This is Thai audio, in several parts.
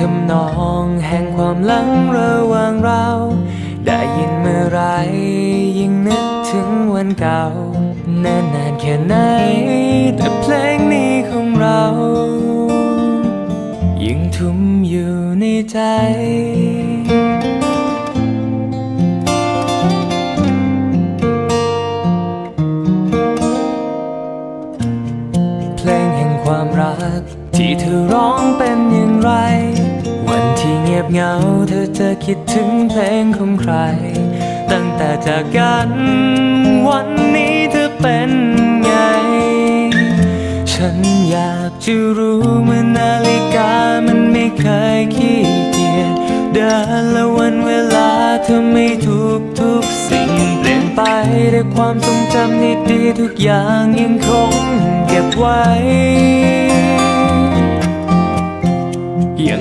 ทำนองแห่งความหลังระหว่างเรา ได้ยินเมื่อไรยิ่งนึกถึงวันเก่านานนานแค่ไหน แต่เพลงนี้ของเรา ยิ่งทุ่มอยู่ในใจเพลงแห่งความรัก ที่เธอร้องเป็นอย่างไร วันที่เงียบเหงาเธอจะคิดถึงเพลงของใคร ตั้งแต่จากกันวันนี้เธอเป็นไง ฉันอยากจะรู้เมื่อนาฬิกามันไม่เคยขี้เกียจเดินและวันเวลาเธอไม่ทุกทุกสิ่งเปลี่ยนไปแต่ความทรงจำดีๆทุกอย่างยังคงเก็บไว้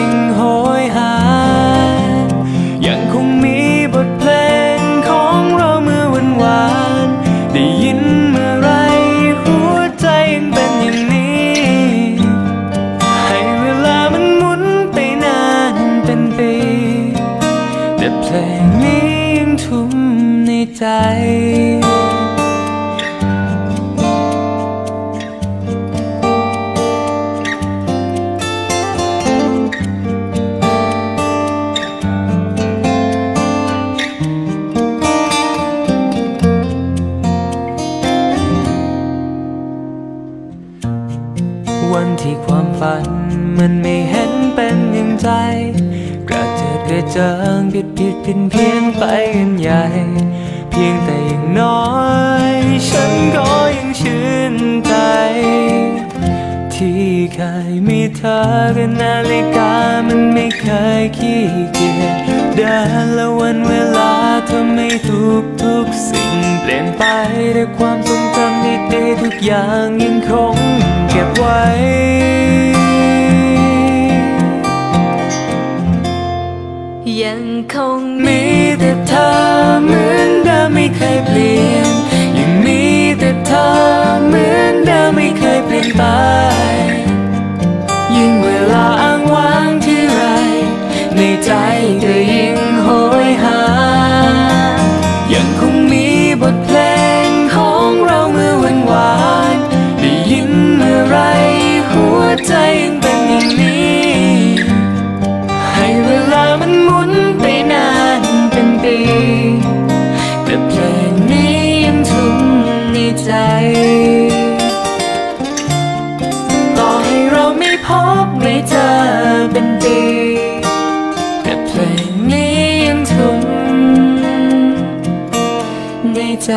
ง เพลงนี้ยังทุ่มในใจ วันที่ความฝันมันไม่เห็นเป็นอย่างใจ จิดกระจิงผิดผิดผิดเพี้ยนไปกันใหญ่ เพียงแต่อย่างน้อย ฉันก็ยังชื่นใจ ที่เคยมีเธอกับนาฬิกามันไม่เคยขี้เกียจเดินและวันเวลาเธอไม่ทุกทุกสิ่งเปลี่ยนไปด้วยความทรงจำดีๆทุกอย่างยังคงเก็บไว้ ยังคงมี ต่อให้เราไม่พบไม่เจอเป็นปีแต่เพลงนี้ยังทุ่มในใจ